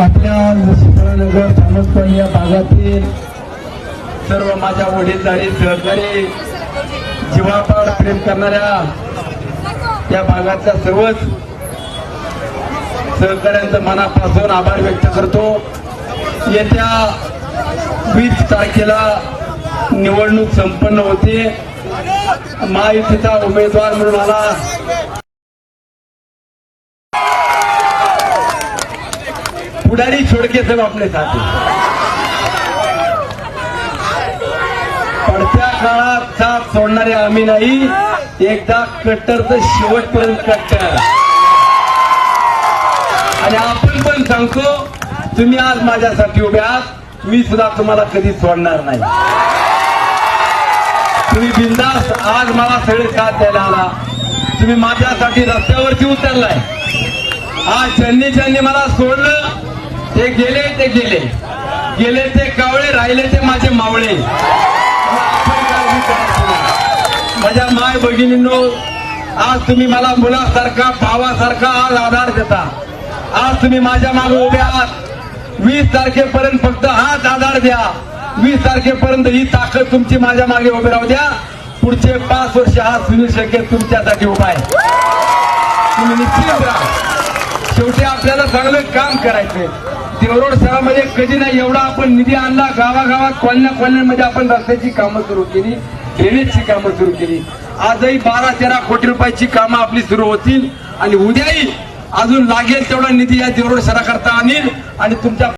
आपल्या लसीकरणनगर सामंतवाडी या भागातील सर्व माझ्या वडीलधारी सहकारी जीवापाड प्रेम करणाऱ्या या भागातल्या सर्वच सहकाऱ्यांचं मनापासून आभार व्यक्त करतो. येत्या वीस तारखेला निवडणूक संपन्न होते. महायुतीचा उमेदवार म्हणून मला पुढारी छोड़के सब अपने साथ पडत्या काळात साथ सोडणारे आम्ही नाही. एकदा कट्टर तर शेवटपर्यंत कट्टर. आणि आपण पण सांगतो तुम्ही आज माझ्यासाठी उभे आहात. मी सुद्धा तुम्हाला कधी सोडणार नाही. तुम्ही बिंदास आज मला सगळे साथ द्यायला आला. तुम्ही माझ्यासाठी रस्त्यावरती उतरलाय. आज ज्यांनी ज्यांनी मला सोडलं ते गेले ते गेले. गेले ते कावळे राहिले ते माझे मावळे. माझ्या माय भगिनींनो आज तुम्ही मला मुलासारखा भावासारखा आज आधार देता. आज तुम्ही माझ्या मागे उभे आहात. वीस तारखेपर्यंत फक्त हाच आधार द्या. वीस तारखेपर्यंत ही ताकद तुमची माझ्या मागे उभे राहू द्या. पुढचे पाच वर्ष हा सुनील शेखे तुमच्यासाठी उभा आहे. तुम्ही निश्चित राहा. शेवटी आपल्याला चांगलं काम करायचंय. देवरोड शहरामध्ये कधी नाही एवढा आपण निधी आणला गावागावात कॉलन्या कॉलन्यांमध्ये आपण रस्त्याची कामं सुरू केली ड्रेनेजची कामं सुरू केली. आजही बारा तेरा कोटी रुपयाची कामं आपली सुरू होतील आणि उद्याही अजून लागेल तेवढा निधी या देवरोड शहराकरता आणील आणि तुमच्या